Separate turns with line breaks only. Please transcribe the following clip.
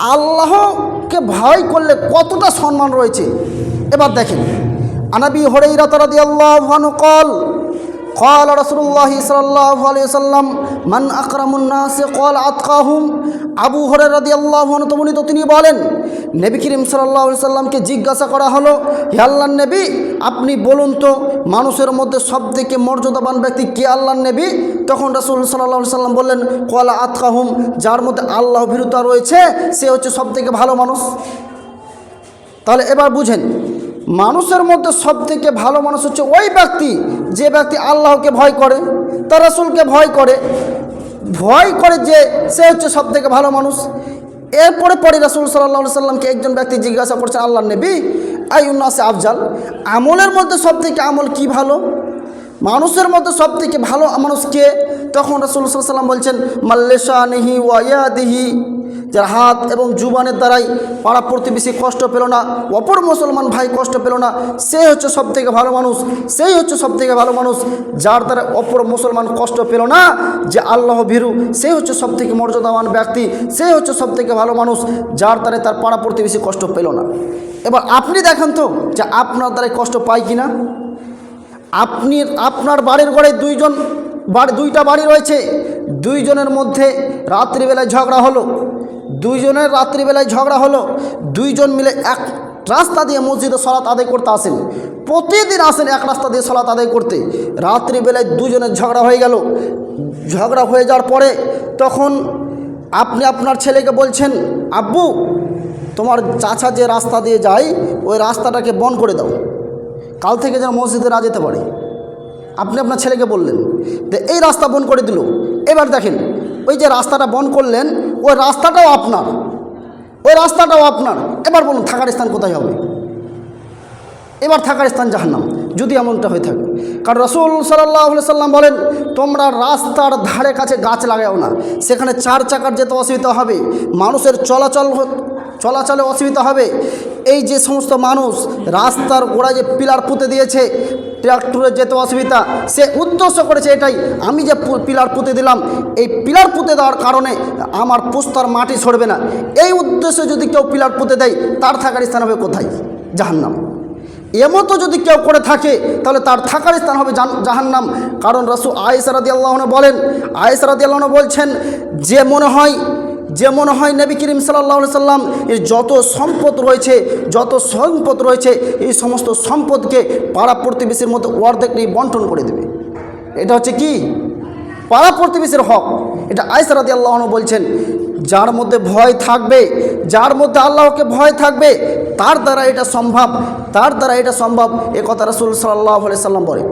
আল্লাহকে ভয় করলে কতটা সম্মান রয়েছে? এবার দেখেন আনাবি হরেইরা দিয়ে আল্লাহ কল قال رسول الله صلى الله عليه وسلم من أكرم الناس قال أتقاهم আবু হরের রাদি আল্লাহ তমনিত তিনি বলেন নবী করিম সাল্লাহ সাল্লামকে জিজ্ঞাসা করা হলো হে আল্লাহ নবী আপনি বলুন তো মানুষের মধ্যে সব থেকে মর্যাদাবান ব্যক্তি কে আল্লাহ নবী তখন রাসুল সাল্লাহ সাল্লাম বললেন কলা আতকাহুম যার মধ্যে আল্লাহ ভীরুতা রয়েছে সে হচ্ছে সব থেকে ভালো মানুষ তাহলে এবার বুঝেন মানুষের মধ্যে সব থেকে ভালো মানুষ হচ্ছে ওই ব্যক্তি, যে ব্যক্তি আল্লাহকে ভয় করে, তার রাসুলকে ভয় করে। ভয় করে যে সে হচ্ছে সব থেকে ভালো মানুষ। এরপরে পরে রাসুল সাল্লাহ সাল্লামকে একজন ব্যক্তি জিজ্ঞাসা করছে আল্লাহ নেবী আইউন্নাসে আফজাল, আমলের মধ্যে সব থেকে আমল কি ভালো? মানুষের মধ্যে সব থেকে ভালো মানুষ কে? তখন রাসুল সাল্লাম বলছেন, মাল্লেশানিহি ওয়াইয়াদিহি যার হাত এবং জুবানের দ্বারাই পাড়া প্রতিবেশী কষ্ট পেল না, অপর মুসলমান ভাই কষ্ট পেল না সে হচ্ছে সব থেকে ভালো মানুষ, সেই হচ্ছে সব থেকে ভালো মানুষ, যার দ্বারা অপর মুসলমান কষ্ট পেল না যে আল্লাহ ভীরু, সেই হচ্ছে সব থেকে মর্যাদাবান ব্যক্তি সে হচ্ছে সব থেকে ভালো মানুষ, যার দ্বারা তার পাড়া প্রতিবেশী কষ্ট পেল না। এবার আপনি দেখেন তো যে আপনার দ্বারাই কষ্ট পায় কি না আপনি, আপনার বাড়ির ঘরে দুইজন বাড়ি দুইটা বাড়ি রয়েছে, দুইজনের মধ্যে রাত্রিবেলায় ঝগড়া হলো দুইজনের রাত্রিবেলায় ঝগড়া হলো। দুইজন মিলে এক রাস্তা দিয়ে মসজিদে সলাৎ আদায় করতে আসেন। প্রতিদিন আসেন এক রাস্তা দিয়ে সলাৎ আদায় করতে। রাত্রিবেলায় দুজনের ঝগড়া হয়ে গেল। ঝগড়া হয়ে যাওয়ার পরে তখন আপনি আপনার ছেলেকে বলছেন, আব্বু, তোমার চাচা যে রাস্তা দিয়ে যায়, ওই রাস্তাটাকে বন্ধ করে দাও। কাল থেকে যেন মসজিদে না যেতে পারে। আপনি আপনার ছেলেকে বললেন যে এই রাস্তা বন্ধ করে দিল। এবার দেখেন ওই যে রাস্তাটা বন্ধ করলেন, ওই রাস্তাটাও আপনার। ওই রাস্তাটাও আপনার। এবার বলুন, থাকার স্থান কোথায় হবে? এবার থাকার স্থান জাহান্নাম, যদি এমনটা হয়ে থাকে। কারণ রসুল সাল্লাহ সাল্লাম বলেন, তোমরা রাস্তার ধারে কাছে গাছ লাগাও না। সেখানে চার চাকার যেতে অসুবিধা হবে, মানুষের চলাচল চলাচলে অসুবিধা হবে। এই যে সমস্ত মানুষ রাস্তার গোড়ায় যে পিলার পুঁতে দিয়েছে ট্রাক্টরে যেতে অসুবিধা। সে উদ্দেশ্য করেছে এটাই। আমি যে পিলার পুঁতে দিলাম, এই পিলার পুঁতে দেওয়ার কারণে আমার পুস্তার মাটি সরবে না। এই উদ্দেশ্যে যদি কেউ পিলার পুঁতে দেয়, তার থাকার স্থান হবে কোথায়? জাহান্নাম। এমতো যদি কেউ করে থাকে, তাহলে তার থাকার স্থান হবে জাহান্নাম। কারণ রসু আয়েসারাদি আল্লাহন বলেন আয়েসারাদি আল্লাহন বলছেন, যে মনে হয় যে মনে হয় নবী করিম সাল্লাহ সাল্লাম, এর যত সম্পদ রয়েছে, যত সম্পদ রয়েছে, এই সমস্ত সম্পদকে পাড়া প্রতিবেশীর মধ্যে অর্ধেক নিয়ে বন্টন করে দেবে। এটা হচ্ছে কি? পাড়া প্রতিবেশীর হক। এটা আয়সারাদি আল্লাহন বলছেন, যার মধ্যে ভয় থাকবে, যার মধ্যে আল্লাহকে ভয় থাকবে, তার দ্বারা এটা সম্ভব, তার দ্বারা এটা সম্ভব এ কথা রসুল সাল্লাহ সাল্লাম বলে